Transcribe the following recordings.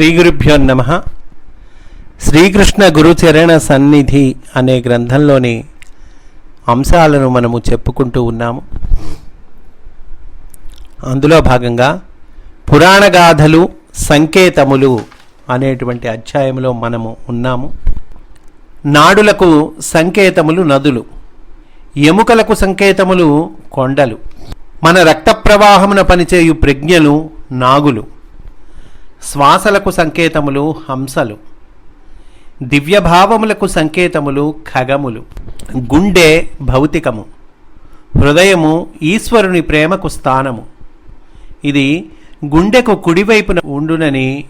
శ్రీ గురుభ్యో నమ. శ్రీకృష్ణ గురుచరణ సన్నిధి అనే గ్రంథంలోని అంశాలను మనము చెప్పుకుంటూ ఉన్నాము. అందులో భాగంగా పురాణగాథలు సంకేతములు అనేటువంటి అధ్యాయంలో మనము ఉన్నాము. నాడులకు సంకేతములు నదులు ఎముకలకు సంకేతములు కొండలు మన రక్త ప్రవాహమున పనిచేయు ప్రజ్ఞలు నాగులు. శ్వాసలకు సంకేతములు హంసలు. దివ్యభావములకు సంకేతములు ఖగములు. గుండె భౌతికము. హృదయము ఈశ్వరుని ప్రేమకు స్థానము. ఇది గుండెకు కుడివైపున ఉండునని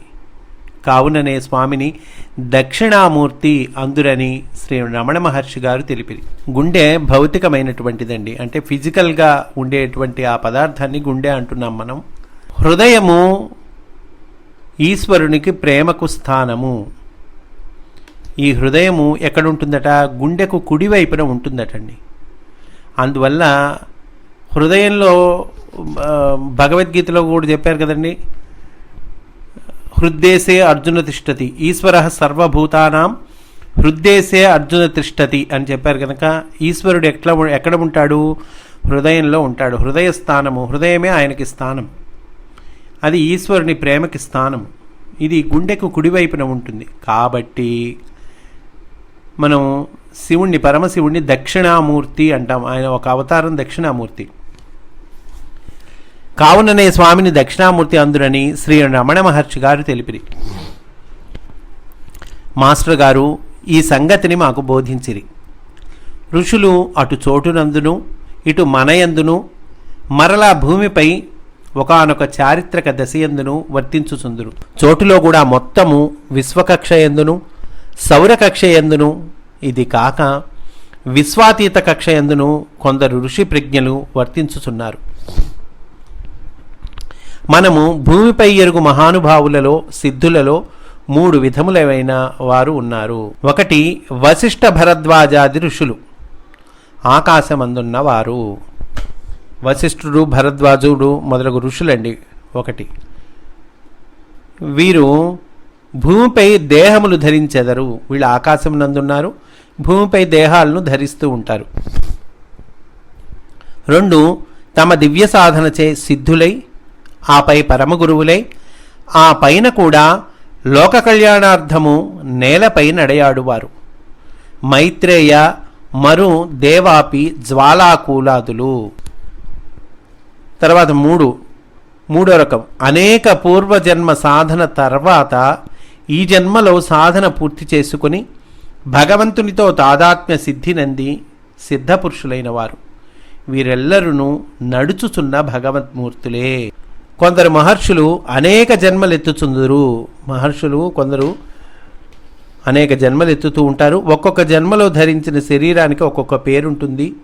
కావుననే స్వామిని దక్షిణామూర్తి అందురని శ్రీ రమణ మహర్షి గారు తెలిపిరి. గుండె భౌతికమైనటువంటిదండి. అంటే ఫిజికల్గా ఉండేటువంటి ఆ పదార్థాన్ని గుండె అంటున్నాం మనం. హృదయము ఈశ్వరునికి ప్రేమకు స్థానము. ఈ హృదయము ఎక్కడుంటుందట? గుండెకు కుడివైపున ఉంటుందటండి. అందువల్ల హృదయంలో భగవద్గీతలో కూడా చెప్పారు కదండి హృద్దేశే అర్జున తిష్టతి ఈశ్వర సర్వభూతానాం హృద్దేశే అర్జున తిష్టతి అని చెప్పారు కనుక ఈశ్వరుడు ఎట్లా ఎక్కడ ఉంటాడు? హృదయంలో ఉంటాడు. హృదయ స్థానము హృదయమే ఆయనకి స్థానం. అది ఈశ్వరుని ప్రేమకి స్థానం ఇది గుండెకు కుడివైపున ఉంటుంది. కాబట్టి మనం శివుణ్ణి పరమశివుణ్ణి దక్షిణామూర్తి అంటాం. ఆయన ఒక అవతారం దక్షిణామూర్తి. కావుననే స్వామిని దక్షిణామూర్తి అందురని శ్రీ రమణ మహర్షి గారు తెలిపిరి. మాస్టర్ గారు ఈ సంగతిని మాకు బోధించిరి. ఋషులు అటు చోటునందును ఇటు మనయందును మరలా భూమిపై ఒకానొక చారిత్రక దశయందును వర్తించుచుందురు చోటులో కూడా మొత్తము విశ్వకక్ష ఎందును సౌరకక్ష ఎందును ఇది కాక విశ్వాతీత కక్ష ఎందును కొందరు ఋషి ప్రజ్ఞలు వర్తించుచున్నారు. మనము భూమిపై ఎరుగు మహానుభావులలో సిద్ధులలో మూడు విధములైన వారు ఉన్నారు. ఒకటి వశిష్ఠ భరద్వాజాది ఋషులు ఆకాశమందున్నవారు వశిష్ఠుడు భరద్వాజుడు మొదలగు ఋషులండి. ఒకటి. వీరు భూమిపై దేహములు ధరించెదరు. వీళ్ళు ఆకాశం నందున్నారు. భూమిపై దేహాలను ధరిస్తూ ఉంటారు. రెండు. తమ దివ్య సాధనచే సిద్ధులై ఆపై పరమగురువులై ఆ పైన కూడా లోక కళ్యాణార్థము నేలపై నడయాడువారు. మైత్రేయ మరు దేవాపి జ్వాలాకూలాదులు. తర్వాత మూడు మూడో రకం. అనేక పూర్వజన్మ సాధన తర్వాత ఈ జన్మలో సాధన పూర్తి చేసుకుని భగవంతునితో తాదాత్మ్య సిద్ధినంది సిద్ధపురుషులైన వారు. వీరెల్లరూ నడుచుచున్న భగవద్మూర్తులే. కొందరు మహర్షులు అనేక జన్మలెత్తుచుందురు. మహర్షులు కొందరు అనేక జన్మలు ఎత్తుతూ ఉంటారు. ఒక్కొక్క జన్మలో ధరించిన శరీరానికి ఒక్కొక్క పేరుంటుంది.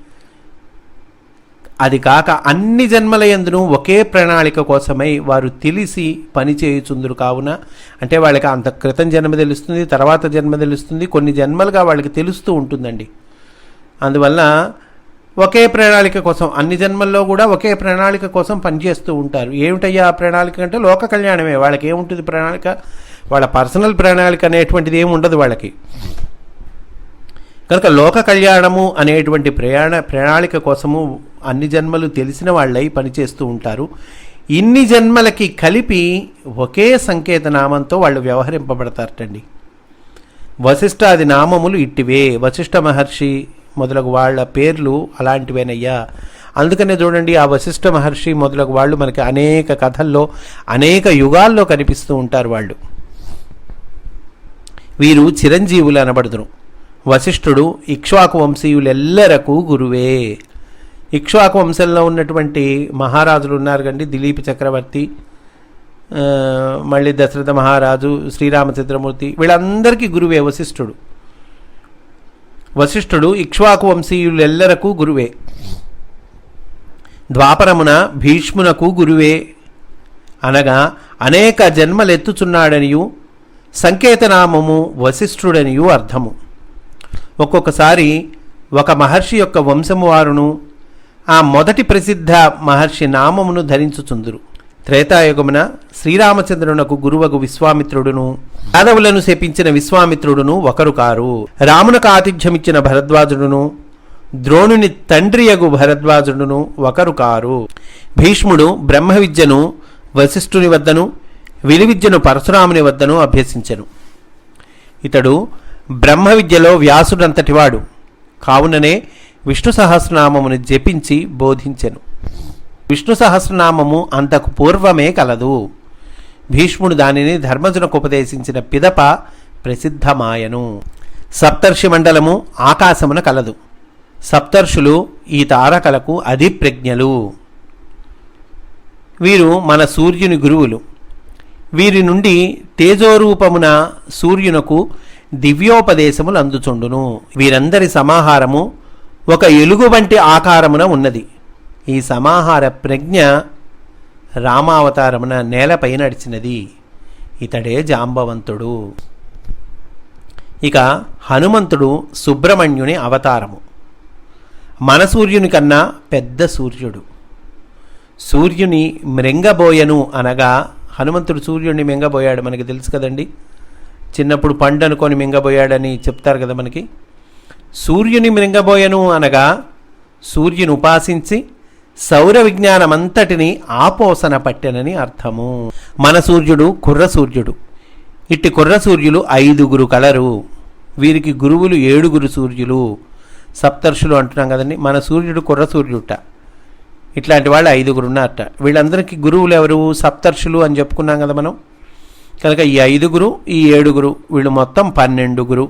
అది కాక అన్ని జన్మలయందును ఒకే ప్రణాళిక కోసమై వారు తెలిసి పనిచేయుచుందురు కావున. అంటే వాళ్ళకి అంత క్రితం జన్మ తెలుస్తుంది తర్వాత జన్మ తెలుస్తుంది కొన్ని జన్మలుగా వాళ్ళకి తెలుస్తూ ఉంటుందండి. అందువల్ల ఒకే ప్రణాళిక కోసం అన్ని జన్మల్లో కూడా ఒకే ప్రణాళిక కోసం పనిచేస్తూ ఉంటారు. ఏమిటయ్యా ఆ ప్రణాళిక అంటే లోక కళ్యాణమే. వాళ్ళకి ఏముంటుంది ప్రణాళిక? వాళ్ళ పర్సనల్ ప్రణాళిక అనేటువంటిది ఏమి ఉండదు వాళ్ళకి. కనుక లోక కళ్యాణము అనేటువంటి ప్రయాణ ప్రణాళిక కోసము అన్ని జన్మలు తెలిసిన వాళ్ళై పనిచేస్తూ ఉంటారు. ఇన్ని జన్మలకి కలిపి ఒకే సంకేత నామంతో వాళ్ళు వ్యవహరింపబడతారటండి. వశిష్ఠాది నామములు ఇట్టివే. వశిష్ఠ మహర్షి మొదలగు వాళ్ళ పేర్లు అలాంటివేనయ్యా. అందుకనే చూడండి ఆ వశిష్ఠ మహర్షి మొదలగు వాళ్ళు మనకి అనేక కథల్లో అనేక యుగాల్లో కనిపిస్తూ ఉంటారు వాళ్ళు. వీరు చిరంజీవులు అనబడుదురు. వశిష్ఠుడు ఇక్ష్వాకు వంశీయులెల్లరకు గురువే. ఇక్ష్వాకు వంశంలో ఉన్నటువంటి మహారాజులు ఉన్నారు కండి దిలీప్ చక్రవర్తి మళ్ళీ దశరథ మహారాజు శ్రీరామచంద్రమూర్తి వీళ్ళందరికీ గురువే వశిష్ఠుడు. వశిష్ఠుడు ఇక్ష్వాకు వంశీయులెల్లరకు గురువే. ద్వాపరమున భీష్మునకు గురువే. అనగా అనేక జన్మలెత్తుచున్నాడనియు సంకేతనామము వశిష్ఠుడనియు అర్థము. ఒక్కొక్కసారి ఒక మహర్షి యొక్క వంశము వారును ఆ మొదటి ప్రసిద్ధ మహర్షి నామమును ధరించుచుందురు. త్రేతాయుగమున శ్రీరామచంద్రునకు గురువగు విశ్వామిత్రుడును యాదవులను శపించిన విశ్వామిత్రుడును ఒకరు కారు. రామునకు ఆతిథ్యమిచ్చిన భరద్వాజుడును ద్రోణుని తండ్రియగు భరద్వాజుడును ఒకరు కారు. భీష్ముడు బ్రహ్మ విద్యను వశిష్ఠుని వద్దను విలువిద్యను పరశురాముని వద్దను అభ్యసించను. ఇతడు బ్రహ్మ విద్యలో వ్యాసుడంతటివాడు కావుననే విష్ణు సహస్రనామమును జపించి బోధించెను. విష్ణు సహస్రనామము అంతకు పూర్వమే కలదు. భీష్ముడు దానిని ధర్మజునకు ఉపదేశించిన పిదప ప్రసిద్ధమాయను. సప్తర్షి మండలము ఆకాశమున కలదు. సప్తర్షులు ఈ తారకలకు అధిప్రజ్ఞలు. వీరు మన సూర్యుని గురువులు. వీరి నుండి తేజోరూపమున సూర్యునకు దివ్యోపదేశములు అందుచుండును. వీరందరి సమాహారము ఒక ఎలుగు వంటి ఆకారమున ఉన్నది. ఈ సమాహార ప్రజ్ఞ రామావతారమున నేలపై నడిచినది ఇతడే జాంబవంతుడు. ఇక హనుమంతుడు సుబ్రహ్మణ్యుని అవతారము. మనసూర్యుని కన్నా పెద్ద సూర్యుడు. సూర్యుని మృంగబోయను అనగా హనుమంతుడు సూర్యుడిని మింగబోయాడు మనకి తెలుసు కదండి. చిన్నప్పుడు పండు అనుకొని మింగబోయాడని చెప్తారు కదా మనకి. సూర్యుని మింగబోయను అనగా సూర్యుని ఉపాసించి సౌర విజ్ఞానమంతటిని ఆపోసన పట్టెనని అర్థము. మన సూర్యుడు కుర్ర సూర్యుడు. ఇట్టి కుర్ర సూర్యులు ఐదుగురు కలరు. వీరికి గురువులు ఏడుగురు సూర్యులు. సప్తర్షులు అంటున్నాం కదండి మన సూర్యుడు కుర్ర సూర్యుట. ఇట్లాంటి వాళ్ళు ఐదుగురు ఉన్నారట వీళ్ళందరికీ గురువులు ఎవరు? సప్తర్షులు అని చెప్పుకున్నాం కదా మనం. కనుక ఈ ఐదుగురు ఈ ఏడుగురు వీళ్ళు మొత్తం పన్నెండుగురు.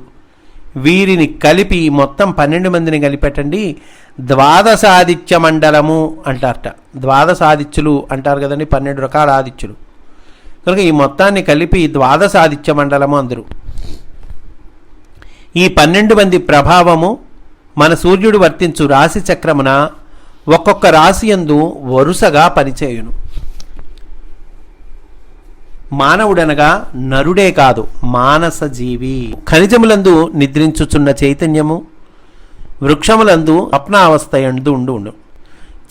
వీరిని కలిపి మొత్తం పన్నెండు మందిని కలిపెట్టండి. ద్వాదశాదిత్య మండలము అంటారట. ద్వాదశాదిత్యులు అంటారు కదండి పన్నెండు రకాల ఆదిత్యులు. కనుక ఈ మొత్తాన్ని కలిపి ద్వాదశాదిత్య మండలము అందరు. ఈ పన్నెండు మంది ప్రభావము మన సూర్యుడు వర్తించు రాశి చక్రమున ఒక్కొక్క రాశి యందు వరుసగా పనిచేయును. మానవుడనగా నరుడే కాదు మానస జీవి ఖనిజములందు నిద్రించుచున్న చైతన్యము వృక్షములందు స్వప్నావస్థ ఎందు ఉండు ఉండు.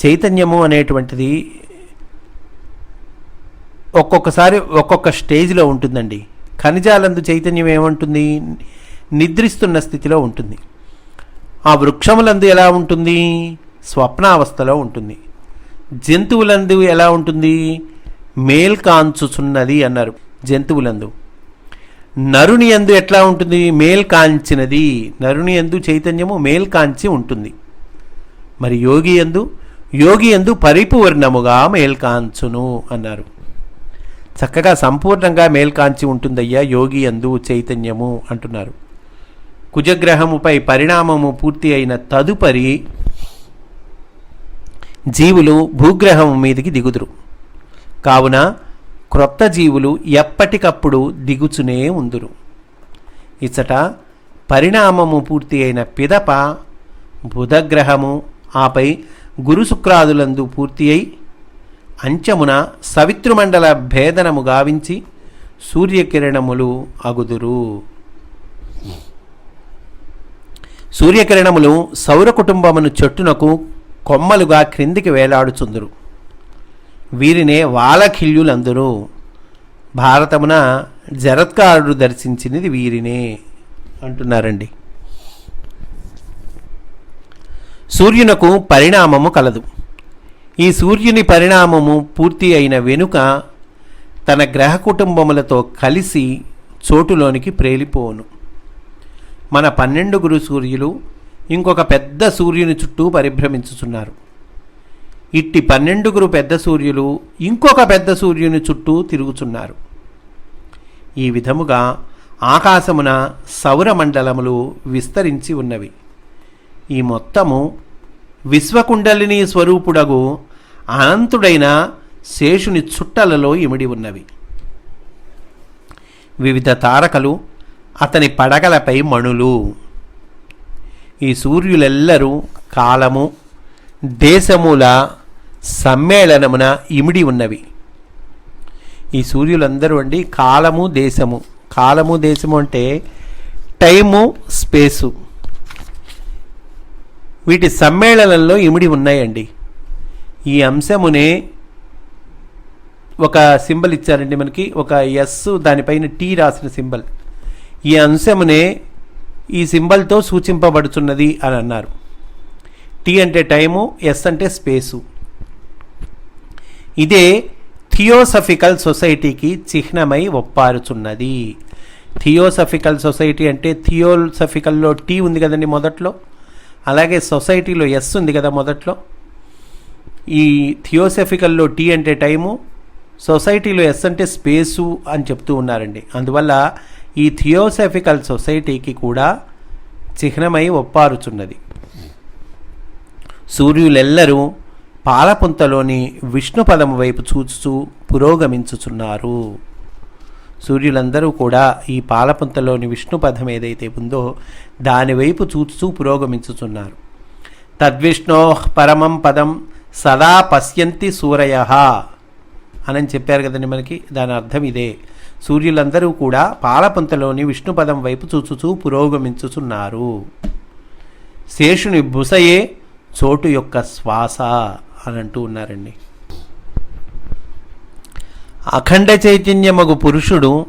చైతన్యము అనేటువంటిది ఒక్కొక్కసారి ఒక్కొక్క స్టేజ్లో ఉంటుందండి. ఖనిజాలందు చైతన్యం ఏముంటుంది? నిద్రిస్తున్న స్థితిలో ఉంటుంది. ఆ వృక్షములందు ఎలా ఉంటుంది? స్వప్నావస్థలో ఉంటుంది. జంతువులందు ఎలా ఉంటుంది? మేల్కాంచుచున్నది అన్నారు జంతువులందు. నరుని ఎందు ఎట్లా ఉంటుంది? మేల్కాంచినది. నరుని ఎందు చైతన్యము మేల్కాంచి ఉంటుంది. మరి యోగి ఎందు యోగి ఎందు పరిపూర్ణముగా మేల్కాంచును అన్నారు. చక్కగా సంపూర్ణంగా మేల్కాంచి ఉంటుందయ్యా యోగి ఎందు చైతన్యము అంటున్నారు. కుజగ్రహముపై పరిణామము పూర్తి అయిన తదుపరి జీవులు భూగ్రహం మీదికి దిగుదురు. కావున క్రొత్త జీవులు ఎప్పటికప్పుడు దిగుచునే ఉందురు. ఇచ్చట పరిణామము పూర్తి అయిన పిదప బుధగ్రహము ఆపై గురు శుక్రాదులందు పూర్తి అయి అంచమున సవిత్రుమండల భేదనము గావించి సూర్యకిరణములు అగుదురు. సూర్యకిరణములు సౌర కుటుంబమును చెట్టునకు కొమ్మలుగా క్రిందికి వేలాడుచుందురు. వీరినే వాలఖిల్యులందరూ. భారతమున జరత్కారుడు దర్శించినది వీరినే అంటున్నారండి. సూర్యునకు పరిణామము కలదు. ఈ సూర్యుని పరిణామము పూర్తి అయిన వెనుక తన గ్రహ కుటుంబములతో కలిసి చోటులోనికి ప్రేలిపోను మన పన్నెండుగురు సూర్యులు ఇంకొక పెద్ద సూర్యుని చుట్టూ పరిభ్రమించుచున్నారు. ఇట్టి పన్నెండుగురు పెద్ద సూర్యులు ఇంకొక పెద్ద సూర్యుని చుట్టూ తిరుగుచున్నారు. ఈ విధముగా ఆకాశమున సౌరమండలములు విస్తరించి ఉన్నవి. ఈ మొత్తము విశ్వకుండలిని స్వరూపుడగు అనంతుడైన శేషుని చుట్టలలో ఇమిడి ఉన్నవి. వివిధ తారకలు అతని పడగలపై మణులు. ఈ సూర్యులెల్లరూ కాలము దేశముల సమ్మేళనమున ఇమిడి ఉన్నవి. ఈ సూర్యులందరూ అండి కాలము దేశము. కాలము దేశము అంటే టైము స్పేసు. వీటి సమ్మేళనంలో ఇమిడి ఉన్నాయండి. ఈ అంశమునే ఒక సింబల్ ఇచ్చారండి మనకి. ఒక ఎస్ దానిపైన టీ రాసిన సింబల్. ఈ అంశమునే ఈ సింబల్తో సూచింపబడుతున్నది అని అన్నారు. టీ అంటే టైము ఎస్ అంటే స్పేసు. ఇదే థియోసఫికల్ సొసైటీకి చిహ్నమై ఒప్పారుచున్నది. థియోసఫికల్ సొసైటీ అంటే థియోసఫికల్లో టీ ఉంది కదండి మొదట్లో? అలాగే సొసైటీలో ఎస్ ఉంది కదా మొదట్లో? ఈ థియోసఫికల్లో టీ అంటే టైము సొసైటీలో ఎస్ అంటే స్పేసు అని చెప్తూ ఉన్నారండి. అందువల్ల ఈ థియోసఫికల్ సొసైటీకి కూడా చిహ్నమై ఒప్పారుచున్నది. సూర్యులెల్లరూ పాలపుంతలోని విష్ణుపదము వైపు చూచుచూ పురోగమించుచున్నారు. సూర్యులందరూ కూడా ఈ పాలపుంతలోని విష్ణుపదం ఏదైతే ఉందో దానివైపు చూచుచూ పురోగమించుచున్నారు. తద్విష్ణో పరమం పదం సదా పశ్యంతి సూరయ అని చెప్పారు కదండి మనకి దాని అర్థం ఇదే. సూర్యులందరూ కూడా పాలపుంతలోని విష్ణుపదం వైపు చూచుచూ పురోగమించుచున్నారు. శేషుని బుసయే చోటు యొక్క శ్వాస. అని అంటూ ఉన్నారండి. అఖండ చైతన్యమగు పురుషుడు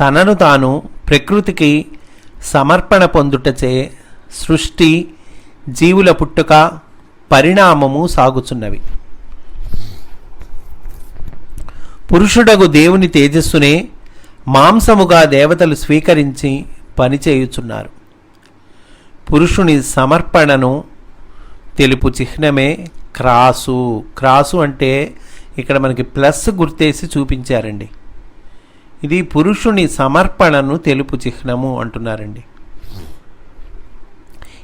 తనను తాను ప్రకృతికి సమర్పణ పొందుటచే సృష్టి జీవుల పుట్టుక పరిణామము సాగుచున్నవి. పురుషుడగు దేవుని తేజస్సునే మాంసముగా దేవతలు స్వీకరించి పనిచేయుచున్నారు. పురుషుని సమర్పణను తెలుపు చిహ్నమే క్రాసు. క్రాసు అంటే ఇక్కడ మనకి ప్లస్ గుర్తేసి చూపించారండి. ఇది పురుషుని సమర్పణను తెలుపు చిహ్నము అంటున్నారండి.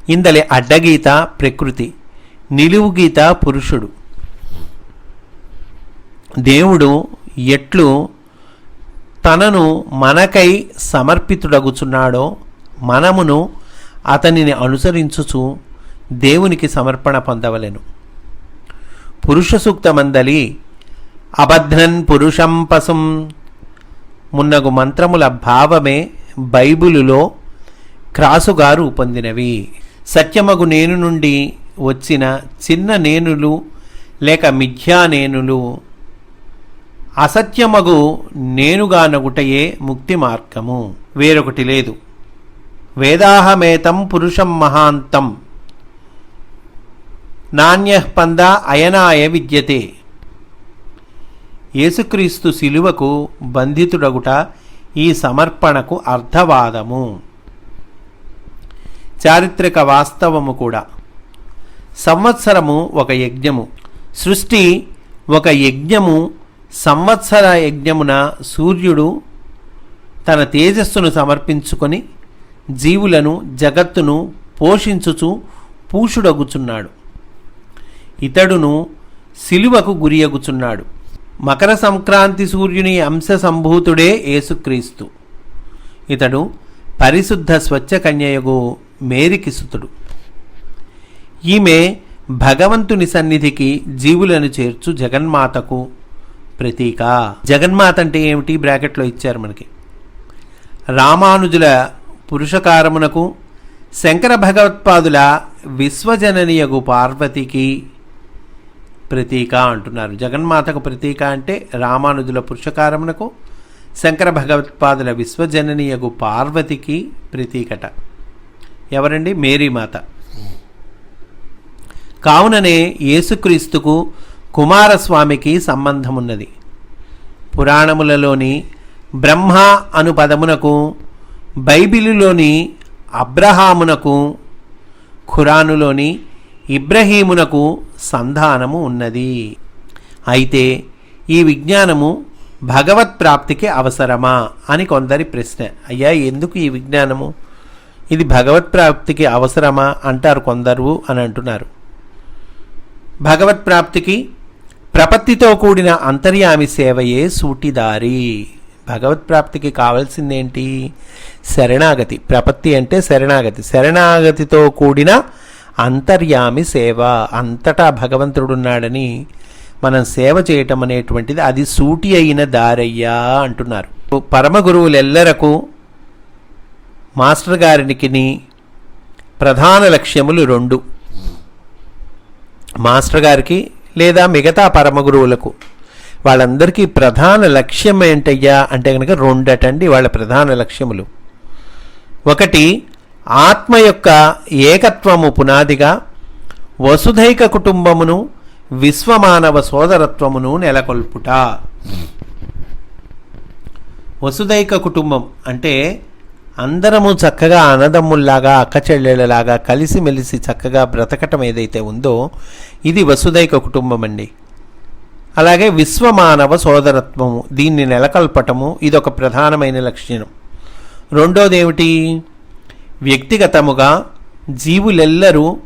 ఇందలి అడ్డగీత ప్రకృతి నిలువు గీత పురుషుడు. దేవుడు ఎట్లు తనను మనకై సమర్పితుడగుచున్నాడో మనమును అతనిని అనుసరించుచు దేవునికి సమర్పణ పొందవలెను. పురుష సూక్తమందలి అబధ్నన్ పురుషం పసుం మున్నగు మంత్రముల భావమే బైబిలులో క్రాసుగా రూపొందినవి సత్యమగు నేను నుండి వచ్చిన చిన్న నేనులు లేక మిథ్యా నేనులు అసత్యమగు నేనుగానగుటయే ముక్తి మార్గము. వేరొకటి లేదు. వేదాహమేతం పురుషం మహాంతం. నాణ్యపంద అయనాయ విద్యతే. యేసుక్రీస్తు శిలువకు బంధితుడగుట ఈ సమర్పణకు అర్థవాదము. చారిత్రక వాస్తవము కూడా. సంవత్సరము ఒక యజ్ఞము. సృష్టి ఒక యజ్ఞము. సంవత్సర యజ్ఞమున సూర్యుడు తన తేజస్సును సమర్పించుకొని జీవులను జగత్తును పోషించుచు పూషుడగుచున్నాడు. ఇతడును సిలువకు గురియగుచున్నాడు మకర సంక్రాంతి సూర్యుని అంశ సంభూతుడే యేసుక్రీస్తు. ఇతడు పరిశుద్ధ స్వచ్ఛ కన్యయగు మేరికి సుతుడు ఈమె భగవంతుని సన్నిధికి జీవులను చేర్చు జగన్మాతకు ప్రతీక. జగన్మాత అంటే ఏమిటి? బ్రాకెట్లో ఇచ్చారు మనకి. రామానుజుల పురుషకారమునకు శంకర భగవత్పాదుల విశ్వజననియగు పార్వతికి ప్రతీక అంటున్నారు. జగన్మాతకు ప్రతీక అంటే రామానుజుల పురుషకారమునకు శంకర భగవత్పాదుల విశ్వజననీయగు పార్వతికి ప్రతీకట. ఎవరండి? మేరీమాత. కావుననే యేసుక్రీస్తుకు కుమారస్వామికి సంబంధమున్నది. పురాణములలోని బ్రహ్మ అను పదమునకు బైబిలులోని అబ్రహామునకు ఖురానులోని ఇబ్రహీమునకు సంధానము ఉన్నది. అయితే ఈ విజ్ఞానము భగవత్ ప్రాప్తికి అవసరమా అని కొందరి ప్రశ్న. అయ్యా ఎందుకు ఈ విజ్ఞానము? ఇది భగవత్ ప్రాప్తికి అవసరమా అంటారు కొందరు అని అంటున్నారు. భగవత్ ప్రాప్తికి ప్రపత్తితో కూడిన అంతర్యామి సేవయే సూటిదారి. భగవత్ ప్రాప్తికి కావాల్సిందేంటి? శరణాగతి. ప్రపత్తి అంటే శరణాగతి. శరణాగతితో కూడిన అంతర్యామి సేవ అంతటా భగవంతుడున్నాడని మనం సేవ చేయటం అనేటువంటిది అది సూటి అయిన దారయ్యా అంటున్నారు. పరమ గురువులెల్లరకు మాస్టర్ గారికి ప్రధాన లక్ష్యములు రెండు. మాస్టర్ గారికి లేదా మిగతా పరమ గురువులకు వాళ్ళందరికీ ప్రధాన లక్ష్యం ఏంటయ్యా అంటే కనుక రెండటండి వాళ్ళ ప్రధాన లక్ష్యములు. ఒకటి ఆత్మ యొక్క ఏకత్వము పునాదిగా వసుధైక కుటుంబమును విశ్వమానవ సోదరత్వమును నెలకొల్పుట. వసుధైక కుటుంబం అంటే అందరము చక్కగా అన్నదమ్ముల్లాగా అక్క చెల్లెళ్ళలాగా కలిసిమెలిసి చక్కగా బ్రతకటం ఏదైతే ఉందో ఇది వసుధైక కుటుంబం అండి. అలాగే విశ్వమానవ సోదరత్వము దీన్ని నెలకొల్పటము ఇదొక ప్రధానమైన లక్షణం. రెండోది ఏమిటి వ్యక్తిగతముగా జీవులెల్లరూ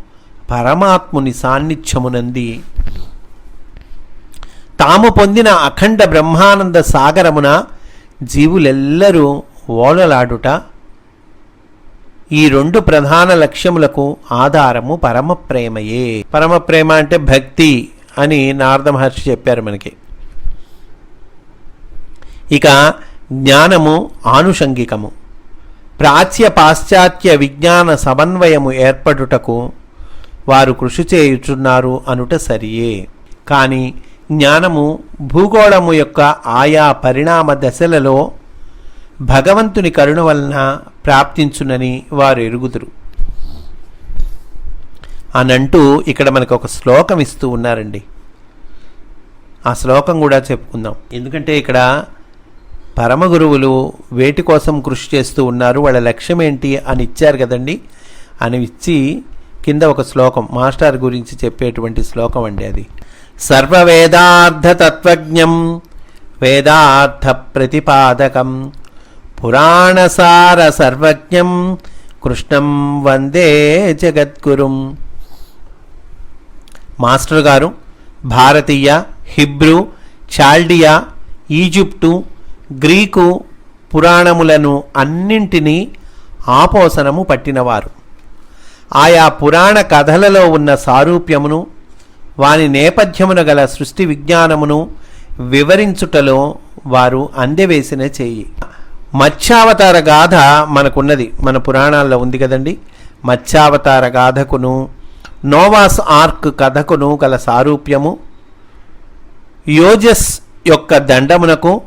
పరమాత్ముని సాన్నిధ్యమునంది. తాము పొందిన అఖండ బ్రహ్మానంద సాగరమున జీవులెల్లరూ ఓలలాడుట ఈ రెండు ప్రధాన లక్ష్యములకు ఆధారము పరమ పరమప్రేమ పరమ ప్రేమ అంటే భక్తి అని నారద మహర్షి చెప్పారు మనకి. ఇక జ్ఞానము ఆనుషంగికము. ప్రాచ్య పాశ్చాత్య విజ్ఞాన సమన్వయము ఏర్పడుటకు వారు కృషి చేయుచున్నారు అనుట సరియే. కానీ జ్ఞానము భూగోళము యొక్క ఆయా పరిణామ దశలలో భగవంతుని కరుణ వలన ప్రాప్తించునని వారు ఎరుగుదురు. అనంటూ ఇక్కడ మనకు ఒక శ్లోకం ఇస్తూ ఉన్నారండి. ఆ శ్లోకం కూడా చెప్పుకుందాం. ఎందుకంటే ఇక్కడ పరమగురువులు వేటి కోసం కృషి చేస్తూ ఉన్నారు వాళ్ళ లక్ష్యం ఏంటి అని ఇచ్చారు కదండి. అని ఇచ్చి కింద ఒక శ్లోకం మాస్టర్ గురించి చెప్పేటువంటి శ్లోకం అండి అది. సర్వవేదార్థతత్వజ్ఞం వేదార్థ ప్రతిపాదకం పురాణసార సర్వజ్ఞం కృష్ణం వందే జగద్గురుం. మాస్టర్ గారు భారతీయ హిబ్రూ చాల్డియా ఈజిప్టు గ్రీకు పురాణములను అన్నింటినీ ఆపోసనము పట్టినవారు. ఆయా పురాణ కథలలో ఉన్న సారూప్యమును వాని నేపథ్యమున గల సృష్టి విజ్ఞానమును వివరించుటలో వారు అందెవేసిన చేయి. మత్స్యావతార గాథ మనకున్నది. మన పురాణాల్లో ఉంది కదండి. మత్స్యావతార గాథకును నోవాస్ ఆర్క్ కథకును గల సారూప్యము యోజస్ యొక్క దండమునకు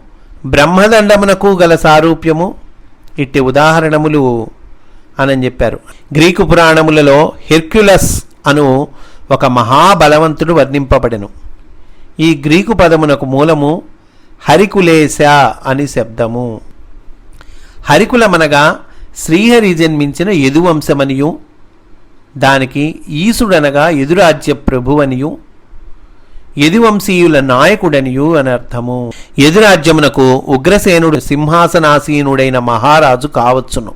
బ్రహ్మదండమునకు గల సారూప్యము ఇట్టి ఉదాహరణములు అని చెప్పారు. గ్రీకు పురాణములలో హెర్క్యులస్ అను ఒక మహాబలవంతుడు వర్ణింపబడెను. ఈ గ్రీకు పదమునకు మూలము హరికులేశ అని శబ్దము. హరికులమనగా శ్రీహరి జన్మించిన యదువంశమనియు దానికి ఈసుడనగా యదురాజ్య ప్రభువనియు యదువంశీయుల నాయకుడనియు అని అర్థము. యదురాజ్యమునకు ఉగ్రసేనుడు సింహాసనాసీనుడైన మహారాజు కావచ్చును.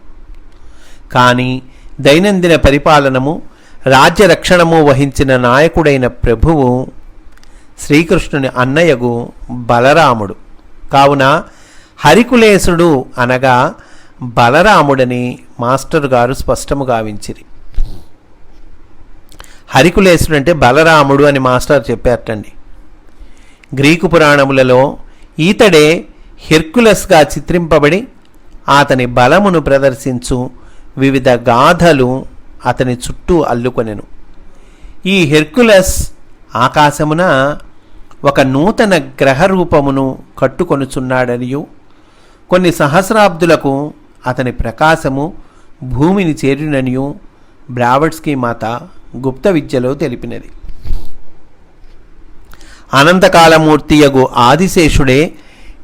కానీ దైనందిన పరిపాలనము రాజ్యరక్షణము వహించిన నాయకుడైన ప్రభువు శ్రీకృష్ణుని అన్నయ్యగు బలరాముడు. కావున హరికులేశుడు అనగా బలరాముడని మాస్టర్ గారు స్పష్టము గావించిరి. హరికులేశుడు అంటే బలరాముడు అని మాస్టర్ చెప్పారటండి గ్రీకు పురాణములలో ఈతడే హెర్కులస్గా చిత్రింపబడి అతని బలమును ప్రదర్శించు వివిధ గాథలు అతని చుట్టూ అల్లుకొనెను. ఈ హెర్కులస్ ఆకాశమున ఒక నూతన గ్రహ రూపమును కట్టుకొనుచున్నాడనియు. కొన్ని సహస్రాబ్దులకు అతని ప్రకాశము భూమిని చేరిననియు. బ్రావడ్స్కీ మాత గుప్త విద్యలో తెలిపినది. అనంతకాలమూర్తియగు ఆదిశేషుడే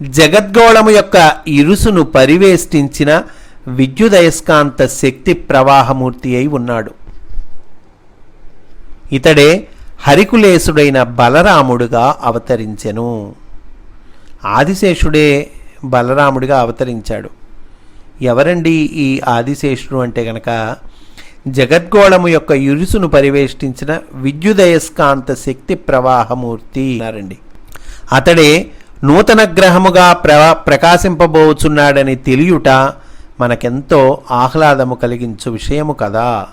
జగద్గోళము యొక్క ఇరుసును పరివేష్టించిన విద్యుదయస్కాంత శక్తి ప్రవాహమూర్తి అయి ఉన్నాడు. ఇతడే హరికులేశుడైన బలరాముడుగా అవతరించెను. ఆదిశేషుడే బలరాముడిగా అవతరించాడు. ఎవరండి ఈ ఆదిశేషుడు అంటే గనక జగద్గోళము యొక్క ఇరుసును పరివేష్టించిన విద్యుదయస్కాంత శక్తి ప్రవాహమూర్తి. అన్నారండి. అతడే నూతన గ్రహముగా ప్ర ప్రకాశింపబోచున్నాడని తెలియుట మనకెంతో ఆహ్లాదము కలిగించు విషయము కదా.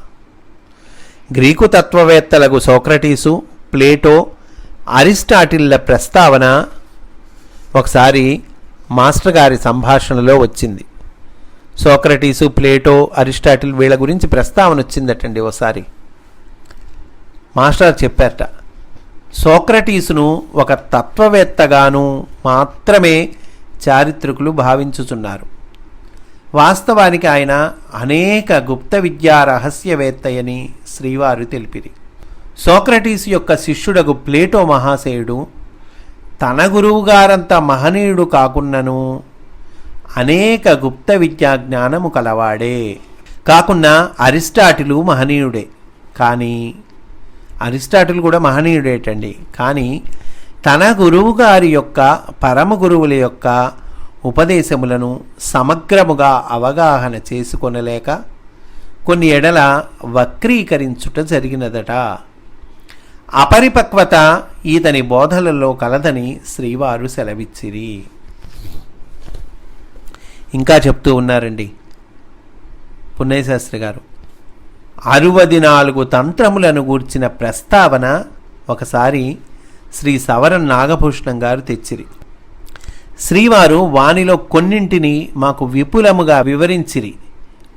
గ్రీకు తత్వవేత్తలకు సోక్రటీసు ప్లేటో అరిస్టాటిల్ల ప్రస్తావన ఒకసారి మాస్టర్ గారి సంభాషణలో వచ్చింది. సోక్రటీసు ప్లేటో అరిస్టాటిల్ వీళ్ళ గురించి ప్రస్తావన వచ్చిందటండి ఒకసారి మాస్టర్ చెప్పారట సోక్రటీసును ఒక తత్వవేత్తగాను మాత్రమే చారిత్రకులు భావించుచున్నారు. వాస్తవానికి ఆయన అనేక గుప్త విద్యా రహస్యవేత్తయని శ్రీవారు తెలిపిరి. సోక్రటీస్ యొక్క శిష్యుడగు ప్లేటో మహాశయుడు తన గురువుగారంత మహనీయుడు కాకున్నను అనేక గుప్త విద్యా జ్ఞానము కలవాడే. కాకున్నా అరిస్టాటిలు మహనీయుడే. కానీ అరిస్టాటిల్ కూడా మహనీయుడేటండి. కానీ తన గురువు గారి యొక్క పరమ గురువుల యొక్క ఉపదేశములను సమగ్రముగా అవగాహన చేసుకొనలేక కొన్ని ఎడల వక్రీకరించుట జరిగినదట. అపరిపక్వత ఈతని బోధలలో కలదని శ్రీవారు సెలవిచ్చిరి. ఇంకా చెప్తూ ఉన్నారండి. పున్నయశాస్త్రి గారు అరవది నాలుగు తంత్రములను గూర్చిన ప్రస్తావన ఒకసారి శ్రీ సవరం నాగభూషణం గారు తెచ్చిరి. శ్రీవారు వానిలో కొన్నింటిని మాకు విపులముగా వివరించిరి.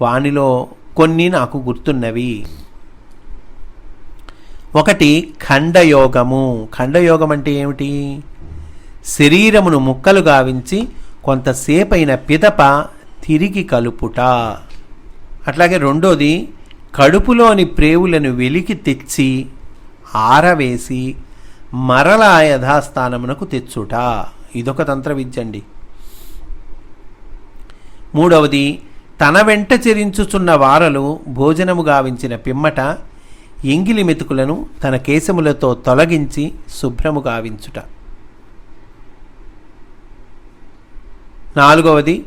వానిలో కొన్ని నాకు గుర్తున్నవి. ఒకటి ఖండయోగము. ఖండయోగం అంటే ఏమిటి? శరీరమును ముక్కలు గావించి కొంతసేపైన పిదప తిరిగి కలుపుట. అట్లాగే రెండోది కడుపులోని ప్రేవులను వెలికి తెచ్చి ఆరవేసి మరలా యథాస్థానమునకు తెచ్చుట. ఇదొక తంత్ర విద్య అండి మూడవది తన వెంట చెరించుచున్న వారలు భోజనము గావించిన పిమ్మట ఎంగిలి మెతుకులను తన కేశములతో తొలగించి శుభ్రము గావించుట. నాలుగవది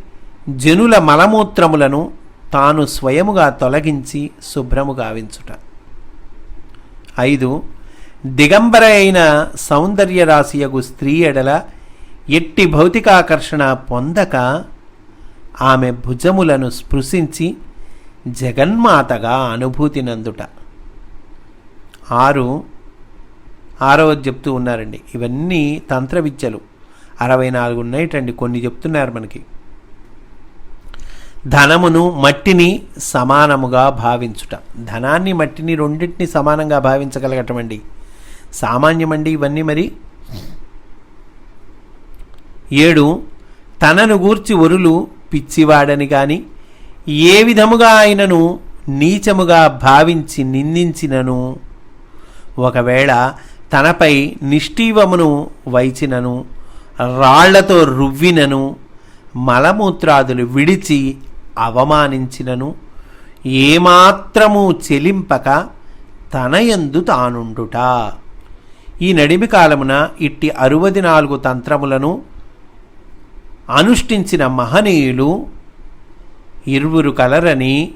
జనుల మలమూత్రములను తాను స్వయముగా తొలగించి శుభ్రము గావించుట. ఐదు దిగంబర అయిన సౌందర్యరాశియగు స్త్రీ ఎడల ఎట్టి భౌతికాకర్షణ పొందక ఆమె భుజములను స్పృశించి జగన్మాతగా అనుభూతి నందుట ఆరు ఆరవది చెప్తూ ఉన్నారండి. ఇవన్నీ తంత్ర విద్యలు అరవై నాలుగు ఉన్నాయిటండి కొన్ని చెప్తున్నారు మనకి. ధనమును మట్టిని సమానముగా భావించుట. ధనాన్ని మట్టిని రెండింటిని సమానంగా భావించగలగటం అండి సామాన్యమండి ఇవన్నీ మరి. ఏడు తనను గూర్చి ఒరులు పిచ్చివాడని కానీ ఏ విధముగా ఆయనను నీచముగా భావించి నిందించినను? ఒకవేళ తనపై నిష్ఠీవమును వైచినను రాళ్ళతో రువ్వినను మలమూత్రాదులు విడిచి అవమానించినను ఏమాత్రము చెలింపక తనయందు తానుండుట. ఈ నడిమి కాలమున ఇట్టి అరవది నాలుగు తంత్రములను అనుష్ఠించిన మహనీయులు ఇరువురు కలరని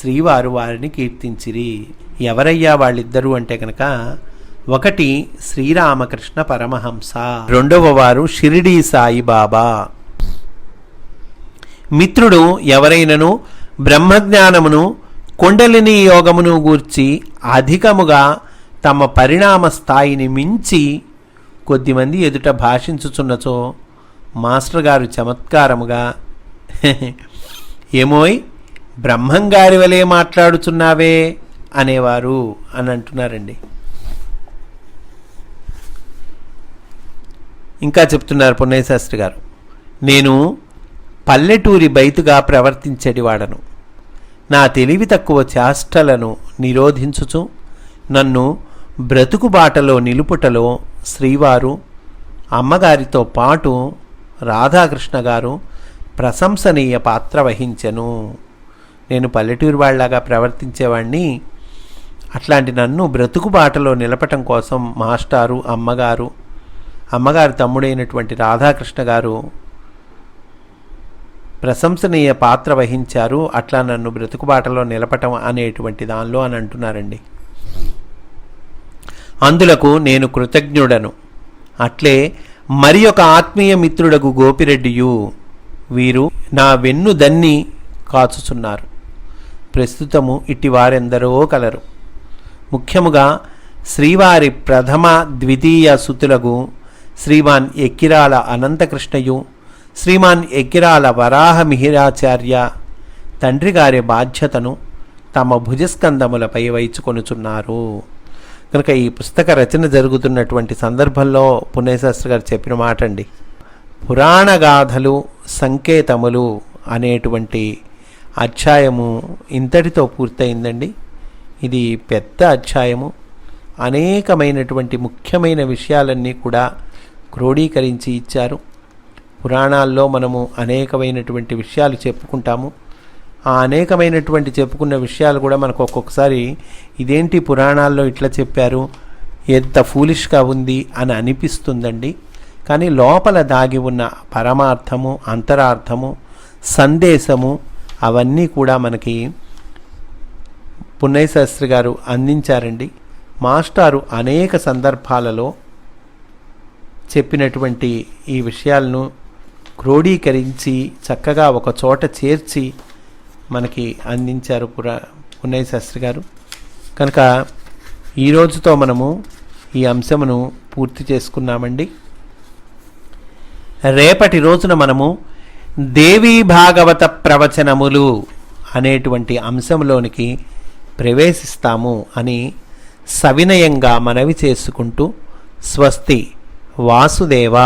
శ్రీవారు వారిని కీర్తించిరి. ఎవరయ్యా వాళ్ళిద్దరూ అంటే కనుక ఒకటి శ్రీరామకృష్ణ పరమహంస. రెండవ వారు షిరిడీ సాయిబాబా. మిత్రుడు ఎవరైనను బ్రహ్మజ్ఞానమును కుండలిని యోగమును గూర్చి అధికముగా తమ పరిణామ స్థాయిని మించి కొద్దిమంది ఎదుట భాషించుచున్నచో మాస్టర్ గారు చమత్కారముగా ఏమోయ్ బ్రహ్మంగారి వలె మాట్లాడుచున్నావే అనేవారు అని అంటున్నారండి. ఇంకా చెప్తున్నారు పున్నయ్యశాస్త్రి గారు. నేను పల్లెటూరి బయతుగా ప్రవర్తించేటివాడను. నా తెలివి తక్కువ చేష్టలను నిరోధించుచు నన్ను బ్రతుకుబాటలో నిలుపుటలో శ్రీవారు అమ్మగారితో పాటు రాధాకృష్ణ గారు ప్రశంసనీయ పాత్ర వహించెను. నేను పల్లెటూరు వాళ్ళలాగా ప్రవర్తించేవాడిని అట్లాంటి నన్ను బ్రతుకుబాటలో నిలపటం కోసం మాస్టారు అమ్మగారు అమ్మగారు తమ్ముడైనటువంటి రాధాకృష్ణ గారు ప్రశంసనీయ పాత్ర వహించారు. అట్లా నన్ను బ్రతుకుబాటలో నిలపటం అనేటువంటి దానిలో అని అంటున్నారండి. అందులకు నేను కృతజ్ఞుడను. అట్లే మరి ఒక ఆత్మీయ మిత్రుడకు గోపిరెడ్డియు వీరు నా వెన్ను దన్ని కాచుచున్నారు. ప్రస్తుతము ఇట్టి వారెందరో కలరు. ముఖ్యముగా శ్రీవారి ప్రథమ ద్వితీయ సుతులకు శ్రీమాన్ ఎక్కిరాల అనంతకృష్ణయు శ్రీమాన్ ఎక్కిరాల వరాహ మిహిరాచార్య తండ్రి గారి బాధ్యతను తమ భుజస్కందములపై వైచుకొనుచున్నారు కనుక ఈ పుస్తక రచన జరుగుతున్నటువంటి సందర్భంలో పుణ్యశాస్త్రి గారు చెప్పిన మాట అండి పురాణగాథలు సంకేతములు అనేటువంటి అధ్యాయము ఇంతటితో పూర్తయిందండి. ఇది పెద్ద అధ్యాయము. అనేకమైనటువంటి ముఖ్యమైన విషయాలన్నీ కూడా క్రోడీకరించి ఇచ్చారు. పురాణాల్లో మనము అనేకమైనటువంటి విషయాలు చెప్పుకుంటాము. ఆ అనేకమైనటువంటి చెప్పుకున్న విషయాలు కూడా మనకు ఒక్కొక్కసారి ఇదేంటి పురాణాల్లో ఇట్లా చెప్పారు? ఎంత ఫూలిష్గా ఉంది అని అనిపిస్తుందండి. కానీ లోపల దాగి ఉన్న పరమార్థము అంతరార్థము సందేశము అవన్నీ కూడా మనకి పున్నయ్య శాస్త్రి గారు అందించారండి. మాస్టారు అనేక సందర్భాలలో చెప్పినటువంటి ఈ విషయాలను క్రోడీకరించి చక్కగా ఒక చోట చేర్చి మనకి అందించారు పురా పున్నయ్య శాస్త్రి గారు. కనుక ఈ రోజుతో మనము ఈ అంశమును పూర్తి చేసుకున్నామండి. రేపటి రోజున మనము దేవీ భాగవత ప్రవచనములు అనేటువంటి అంశంలోనికి ప్రవేశిస్తాము అని సవినయంగా మనవి చేసుకుంటూ స్వస్తి. వాసుదేవ!